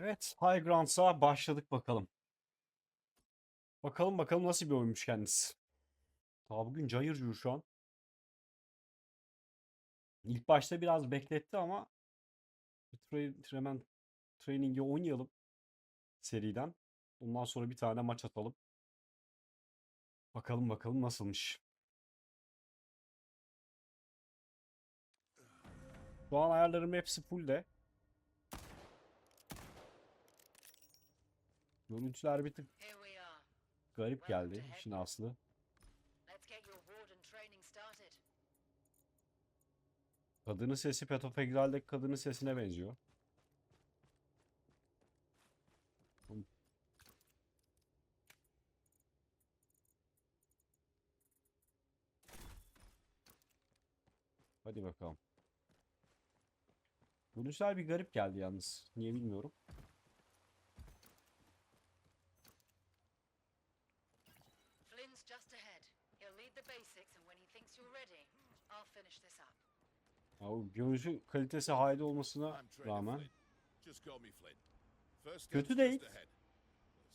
Evet, High Grounds'a başladık bakalım. Bakalım bakalım nasıl bir oyunmuş kendisi. Daha bugün cayır cayır şu an. İlk başta biraz bekletti ama tra- hemen training'i oynayalım seriden. Ondan sonra bir tane maç atalım. Bakalım bakalım nasılmış. Şu an ayarlarım hepsi full de. Görüntüler bir tık garip geldi işin aslı. Kadının sesi Petofegiral'deki kadının sesine benziyor. Hadi bakalım. Görüntüler bir garip geldi yalnız. Niye bilmiyorum. Flynn's just ahead. He'll lead the basics, and when he thinks you're ready, I'll finish this up. Ya bu görüntü kalitesi hayli olmasına rağmen Kötü değil.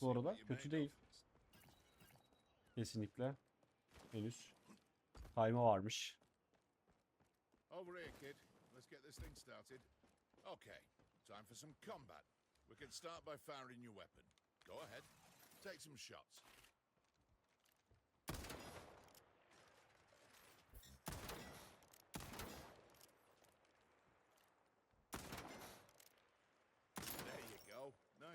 Bu arada kötü değil. Kesinlikle. Henüz. Kayma varmış. Over here, kid. Let's get this thing started. Okay, time for some combat. We can start by firing your weapon. Go ahead. Take some shots. There you go. Nice shooting.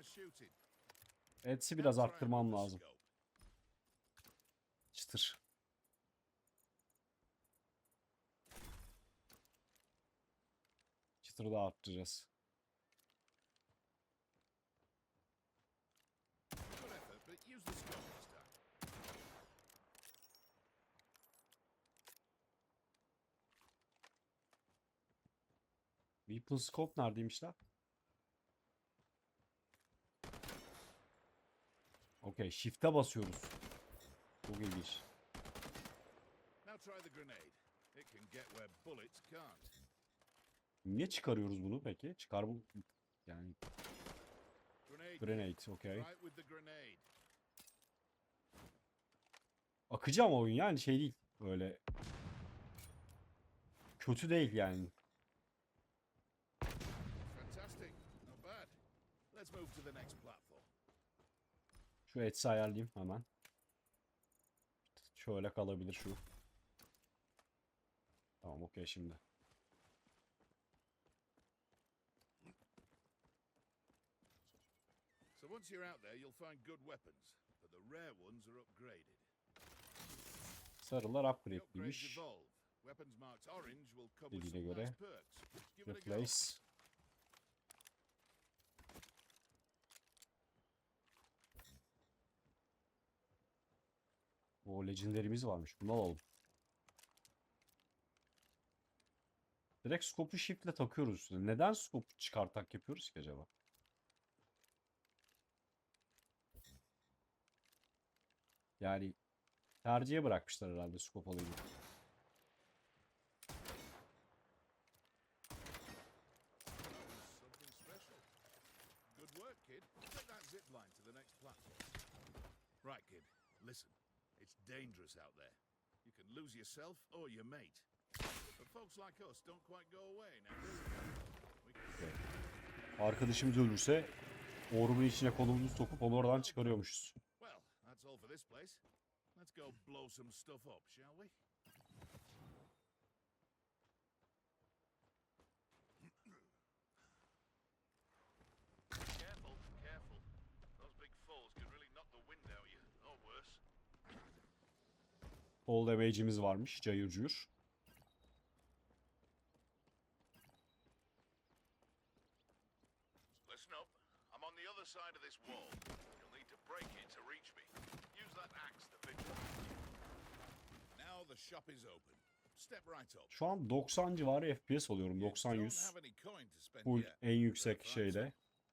Etsi biraz arttırmam lazım. Çıtır. Çıtırı da arttıracağız. Weapon Scope neredeymiş la? Okey, Shift'e basıyoruz. Çok ilginç. Niye çıkarıyoruz bunu peki? Çıkar bu yani Grenade. okey. Akıcı ama oyun yani şey değil. Böyle kötü değil yani. Fantastic. Not bad. Let's move to the next. Şu etsi ayarlayayım hemen. Şöyle kalabilir şu. Tamam okey şimdi. So once you're out there, you'll find good weapons, but the rare ones are upgraded. Sarılar The upgrade upgrades demiş. evolve. Weapons marked orange will come with Dediğine some göre. nice perks. Give it a go. Replace. O legendlerimiz varmış. Bunu alalım. Direkt scope'u shift'le takıyoruz üstüne. Neden scope çıkartak yapıyoruz ki acaba? Yani tercihe bırakmışlar herhalde scope olayını. Something special. Good work, kid. Take that zip line to the next platform. Right, kid. Listen. It's dangerous out there. You can lose yourself or your mate. But folks like us don't quite go away now, do we? We can Arkadaşımız ölürse orbun içine kolumuzu sokup onu oradan çıkarıyormuşuz. Well, that's all for this place. Let's go blow some stuff up, shall we? Fall damage'imiz varmış. Cayır cuyur. Listen up. I'm on the other side of this wall. You'll need to break it to reach me. Use that axe to fit. Now the shop is open. Step right up. Şu an 90 civarı FPS alıyorum. You 90 don't 100. have any coin to spend Full yet. en yüksek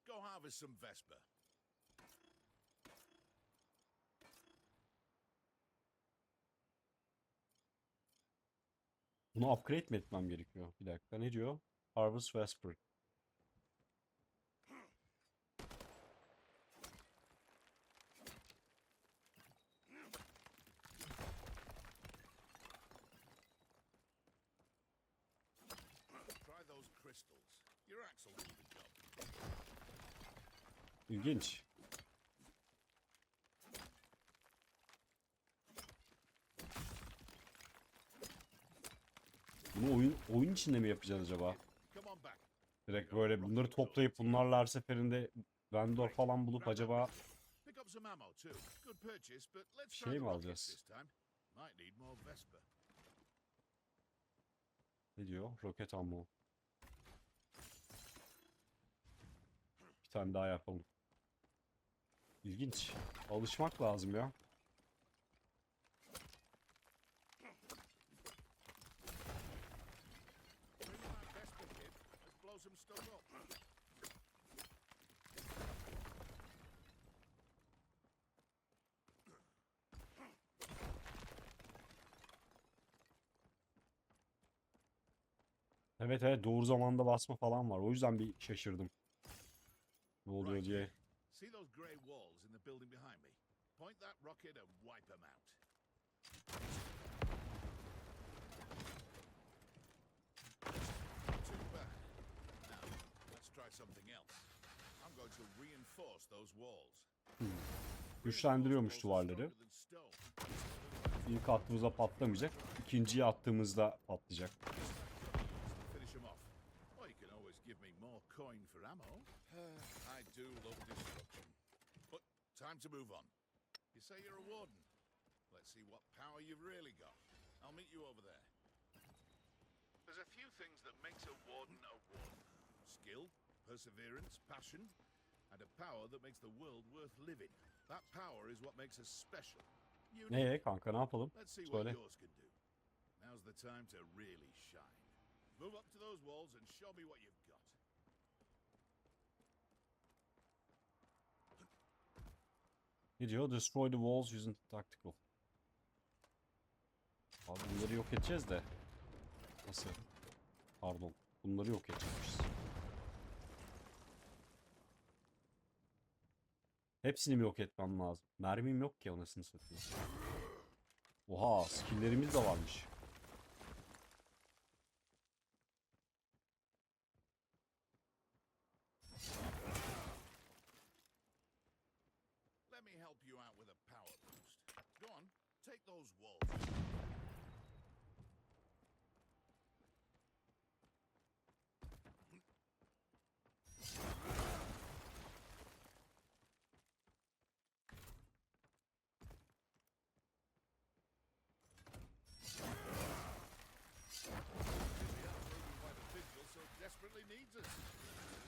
Go harvest some Vesper. Bunu upgrade mi etmem gerekiyor? Bir dakika ne diyor? Harvest Whisper. İlginç. Oyun içinde mi yapacağız acaba? Direkt böyle bunları toplayıp bunlarla her seferinde vendor falan bulup acaba Şey mi alacağız? ne diyor? Roket ammo. Bir tane daha yapalım. İlginç. Alışmak lazım ya. Bring that Vesper, kid. Let's blow some stuff up. Evet evet doğru zamanda basma falan var. O yüzden bir şaşırdım. Ne oluyor diye. See those grey walls in the building behind me? Point that rocket and wipe them out. Too bad. Now, let's try something else. I'm going to reinforce those walls. Güçlendiriyormuş walls are duvarları. İlk attığımızda patlamayacak. İkinciyi attığımızda patlayacak. Ammo. I do love destruction. But time to move on. You say you're a warden. Let's see what power you've really got. I'll meet you over there. There's a few things that makes a warden a warden. Skill, perseverance, passion, and a power that makes the world worth living. That power is what makes us special. Unique. Neye kanka ne yapalım? Let's see what Söyle. yours can do. Now's the time to really shine. Move up to those walls and show me what you've Ne? Destroy the walls using tactical. Abi bunları yok edeceğiz de. Nasıl? Pardon. Bunları yok edecekmişiz. Hepsini mi yok etmem lazım? Mermim yok ki anasını satayım. Oha skill'lerimiz de varmış. Help you out with a power boost. Go on, take those walls.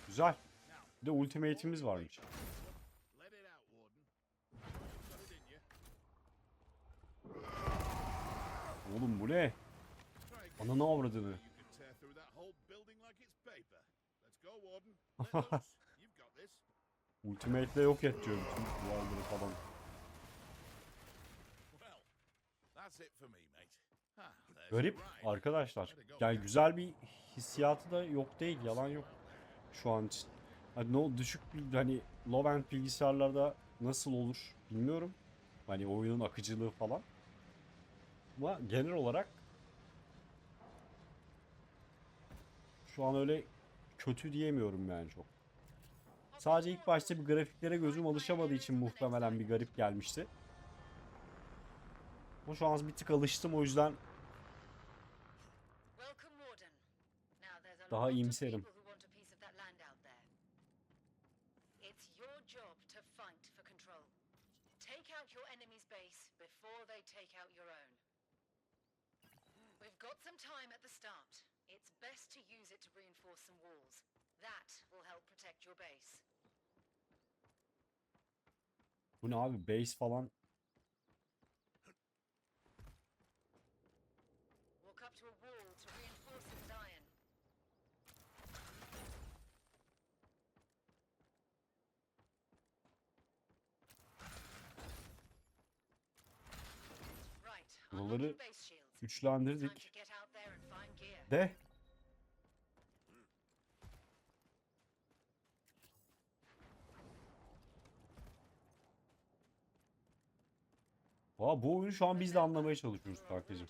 Güzel. Bir de ultimate'imiz varmış. Let loose. You've got this. Ultimate'le yok et diyor bütün duvarları falan. Garip arkadaşlar. Yani güzel bir hissiyatı da yok değil. Yalan yok. Şu an için. Hani no, düşük bir hani low end bilgisayarlarda nasıl olur bilmiyorum. Hani oyunun akıcılığı falan. Ama genel olarak şu an öyle kötü diyemiyorum yani çok. Sadece ilk başta bir grafiklere gözüm alışamadığı için muhtemelen bir garip gelmişti. Ama şu an bir tık alıştım o yüzden Daha iyimserim. people who want a piece of that land out there. It's your job to fight for control. Take out your enemy's base before they take out your own. We've got some time at the start. It's best to use it to reinforce some walls. That will help protect your base. Bu ne abi base falan Walk up to a wall to reinforce it with iron. Buraları güçlendirdik de Aa, bu oyunu şu an biz de anlamaya çalışıyoruz kankacığım.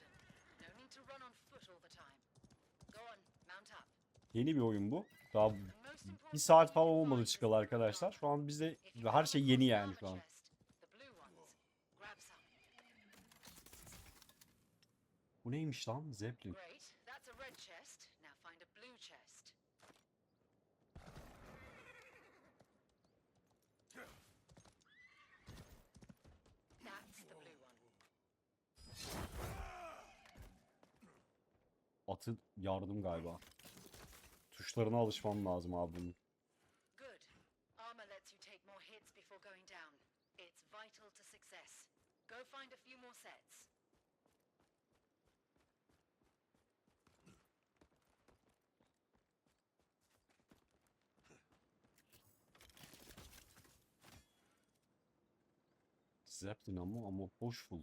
Yeni bir oyun bu. Daha bir saat falan olmadı çıkalı arkadaşlar. Şu an bizde her şey yeni yani şu an. Bu neymiş lan? Zeppelin. Great. That's a red chest. Now find a blue chest. That's the blue one. Atı yardım galiba. Tuşlarına alışmam lazım abi bunun. Good. Armor lets you take more hits before going down. It's vital to success. Go find a few more sets. Zeppelin ama ama boş full.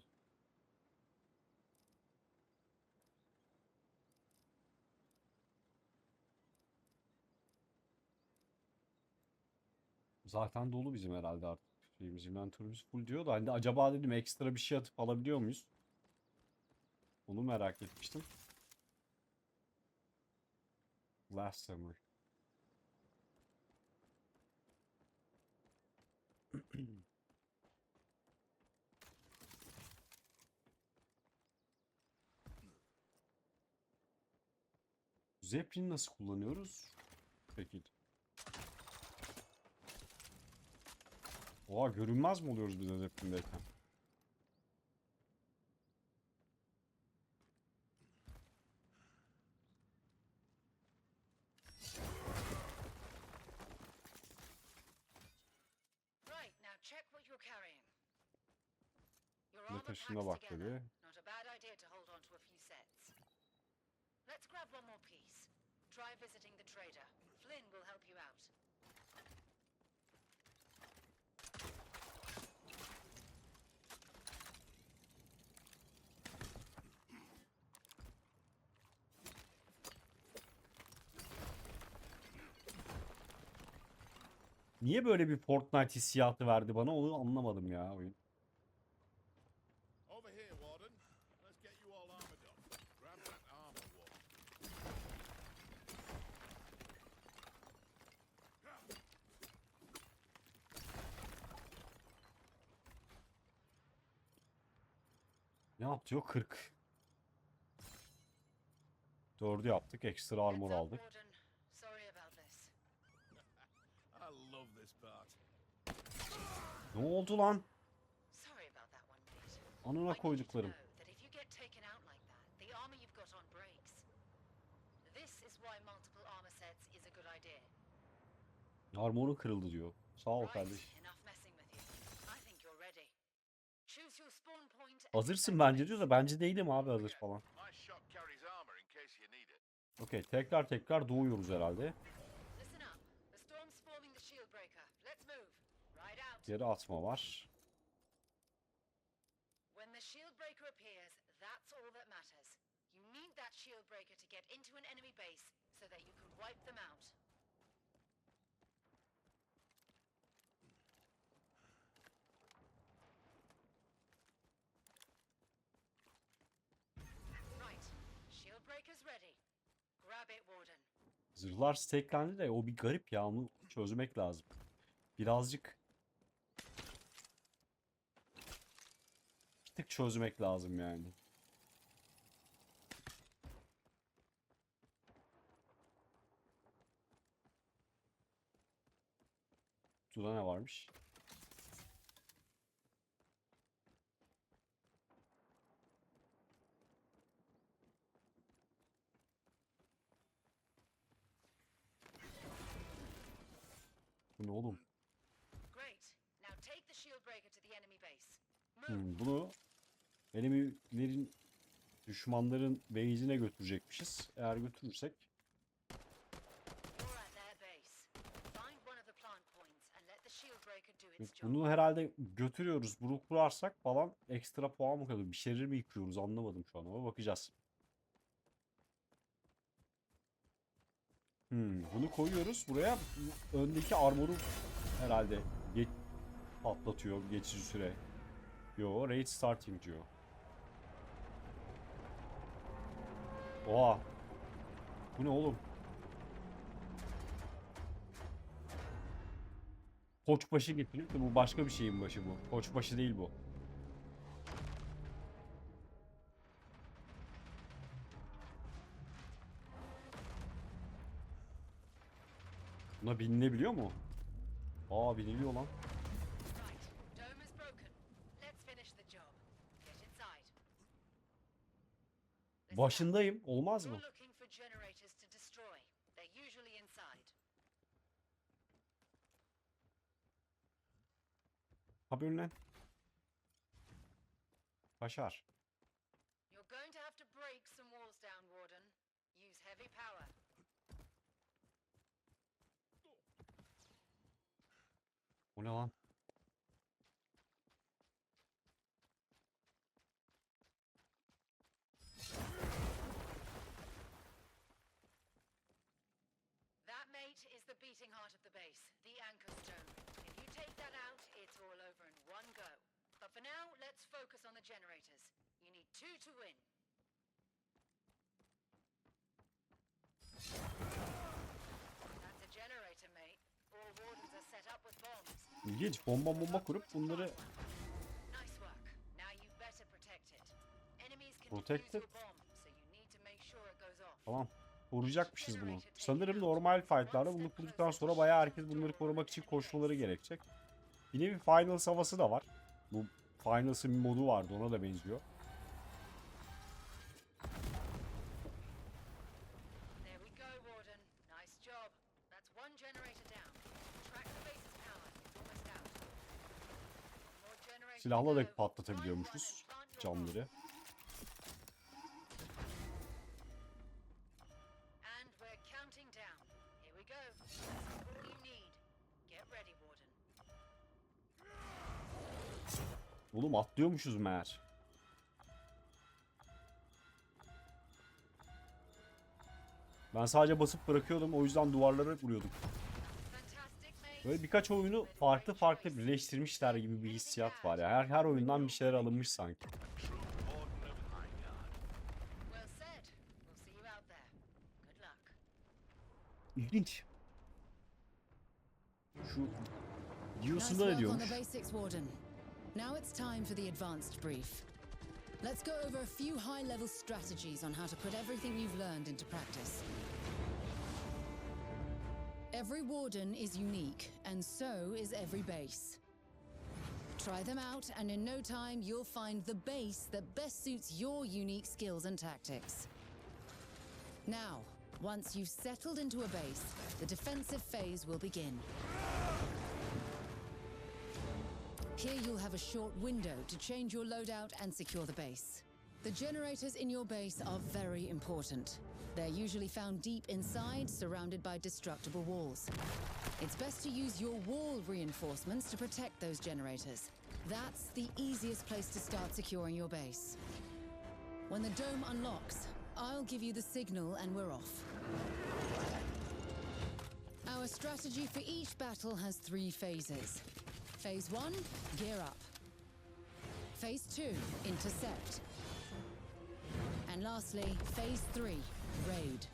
Zaten dolu bizim herhalde artık. Şeyimiz, inventörümüz full diyor da hani acaba dedim ekstra bir şey atıp alabiliyor muyuz? Onu merak etmiştim. Last Summer. Zeppelin nasıl kullanıyoruz? Peki. Oha görünmez mi oluyoruz biz. Your Ne taşına bak dedi. Let's grab one more piece. Try visiting the trader. Flynn will help you out. Niye böyle bir Fortnite hissiyatı verdi bana onu anlamadım ya oyun. Ne yaptı o? 40. Dördü yaptık. Ekstra armor aldık. Warden. Sorry about this. I love this part. Ne oldu lan? Sorry about that one, mate. Anına I need you to koyduklarım. know that if you get taken out like that, the armor you've got on breaks. This is why multiple armor sets is a good idea. Armoru kırıldı diyor. Sağ ol kardeş. Hazırsın bence diyor da bence değilim abi hazır falan. Okey tekrar tekrar doğuyoruz herhalde. Listen up. The storm's forming the shield breaker. Let's move. Geri atma var. When the shield breaker appears, that's all that matters. You need that shield breaker to get into an enemy base so that you can wipe them out. Right. Shield breaker's ready. Grab it, Warden. Zırhlar steklendi de o bir garip ya onu çözmek lazım. Birazcık tık çözmek lazım yani. Suda ne varmış? Bu ne oğlum? Hmm, bunu enemilerin düşmanların base'ine götürecekmişiz. Eğer götürürsek. Bunu herhalde götürüyoruz. Bunu kurarsak falan ekstra puan mı kalıyor? Bir şeyleri mi yıkıyoruz anlamadım şu an ama bakacağız. Hmm, bunu koyuyoruz buraya. Öndeki armoru herhalde ge- patlatıyor geçici süre. Yo, raid starting diyor. Oha. Bu ne oğlum? Koçbaşı getiriyor da bu başka bir şeyin başı bu. Koçbaşı değil bu. Buna binilebiliyor mu? Aa biniliyor lan. Right. Dome is broken. Let's finish the job. Get inside. Listen up. Başındayım. Olmaz mı? You're looking for generators to destroy. They're usually inside. Ha lan. Başar. You're going to have to break some walls down, Warden. Use heavy power. O ne lan? Is the beating heart of the base, the anchor stone. If you take that out, it's all over in one go. But for now, let's focus on the generators. You need two to win. That's a generator, mate. All wardens are set up with bombs. İlginç. Bomba bomba kurup bunları Nice work. Now you better protect it. Enemies can Protect defuse it? your bomb, so you need to make sure it goes off. Tamam. Koruyacakmışız bunu. Sanırım normal fightlarda bunu kurduktan sonra bayağı herkes bunları korumak için koşmaları gerekecek. Yine bir Finals havası da var. Bu Finals'ın bir modu vardı ona da benziyor. There we go, Warden. Oğlum atlıyormuşuz meğer. Ben sadece basıp bırakıyordum o yüzden duvarlara mate. Böyle birkaç oyunu farklı farklı birleştirmişler gibi bir hissiyat var ya. Her her oyundan bir şeyler alınmış sanki. İlginç. Şu Dios'unda ne diyormuş? Now it's time for the advanced brief. Let's go over a few high-level strategies on how to put everything you've learned into practice. Every warden is unique, and so is every base. Try them out, and in no time you'll find the base that best suits your unique skills and tactics. Now, once you've settled into a base, the defensive phase will begin. Here you'll have a short window to change your loadout and secure the base. The generators in your base are very important. They're usually found deep inside, surrounded by destructible walls. It's best to use your wall reinforcements to protect those generators. That's the easiest place to start securing your base. When the dome unlocks, I'll give you the signal and we're off. Our strategy for each battle has three phases. Phase 1, gear up. Phase 2, intercept. And lastly, Phase 3, raid.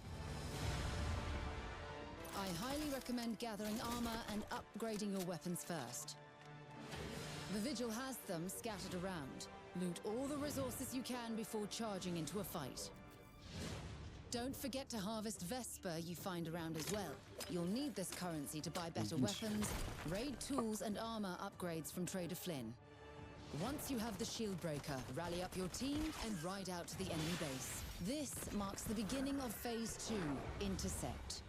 I highly recommend gathering armor and upgrading your weapons first. The Vigil has them scattered around. Loot all the resources you can before charging into a fight. Don't forget to harvest Vesper you find around as well. You'll need this currency to buy better weapons, raid tools, and armor upgrades from Trader Flynn. Once you have the shield breaker, rally up your team and ride out to the enemy base. This marks the beginning of Phase 2, Intercept.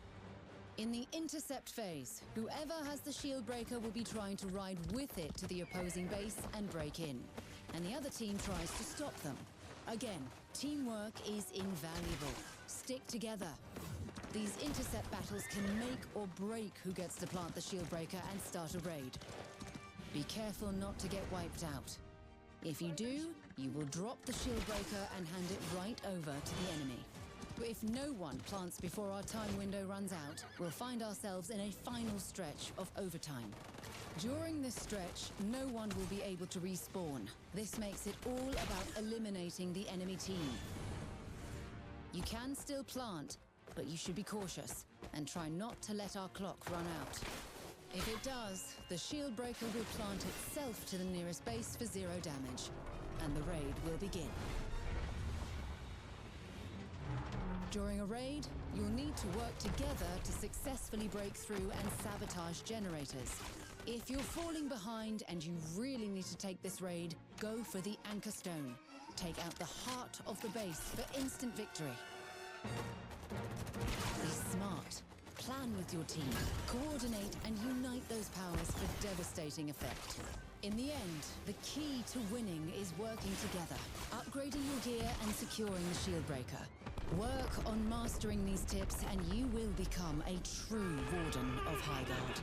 In the intercept phase, whoever has the shield breaker will be trying to ride with it to the opposing base and break in. And the other team tries to stop them. Again, teamwork is invaluable. Stick together. These intercept battles can make or break who gets to plant the shield breaker and start a raid. Be careful not to get wiped out. If you do, you will drop the shield breaker and hand it right over to the enemy. But if no one plants before our time window runs out, we'll find ourselves in a final stretch of overtime. During this stretch, no one will be able to respawn. This makes it all about eliminating the enemy team. You can still plant, but you should be cautious and try not to let our clock run out. If it does, the shield breaker will plant itself to the nearest base for zero damage, and the raid will begin. During a raid, you'll need to work together to successfully break through and sabotage generators. If you're falling behind and you really need to take this raid, go for the Anchor Stone. Take out the heart of the base for instant victory. Be smart. Plan with your team. Coordinate and unite those powers for devastating effect. In the end, the key to winning is working together, upgrading your gear and securing the shield breaker. Work on mastering these tips and you will become a true Warden of Highguard.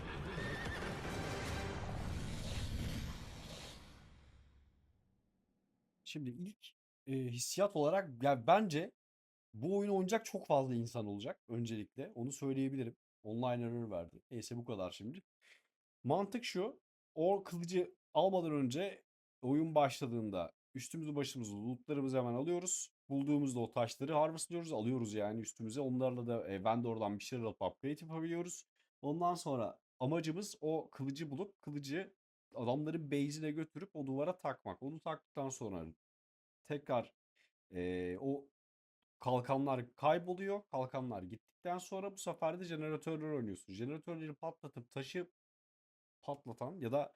Şimdi ilk e, hissiyat olarak yani bence bu oyunu oynayacak çok fazla insan olacak öncelikle. Onu söyleyebilirim. Online error verdi. Neyse bu kadar şimdi. Mantık şu. O kılıcı almadan önce oyun başladığında üstümüzü başımızı lootlarımızı hemen alıyoruz. Bulduğumuzda o taşları harvestliyoruz. Alıyoruz yani üstümüze. Onlarla da e, vendor'dan bir şeyler alıp upgrade yapabiliyoruz. Ondan sonra amacımız o kılıcı bulup kılıcı adamların base'ine götürüp o duvara takmak. Onu taktıktan sonra tekrar eee, o kalkanlar kayboluyor. Kalkanlar gittikten sonra bu sefer de jeneratörler oynuyorsun. Jeneratörleri patlatıp taşı patlatan ya da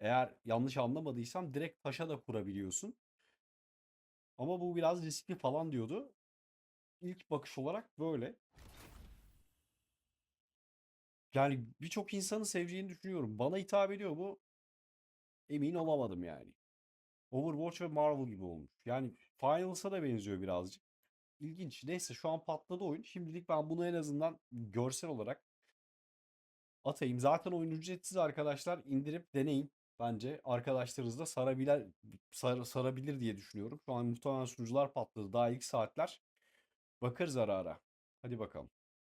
eğer yanlış anlamadıysam direkt taşa da kurabiliyorsun. Ama bu biraz riskli falan diyordu. İlk bakış olarak böyle. Yani birçok insanın seveceğini düşünüyorum. Bana hitap ediyor mu? Emin olamadım yani. Overwatch ve Marvel gibi olmuş. Yani Finals'a da benziyor birazcık. İlginç. Neyse şu an patladı oyun. Şimdilik ben bunu en azından görsel olarak atayım. Zaten oyun ücretsiz arkadaşlar. indirip deneyin. Bence arkadaşlarınızla sarabilir, sar- sarabilir diye düşünüyorum. Şu an muhtemelen sunucular patladı. Daha ilk saatler. Bakarız ara ara. Hadi bakalım.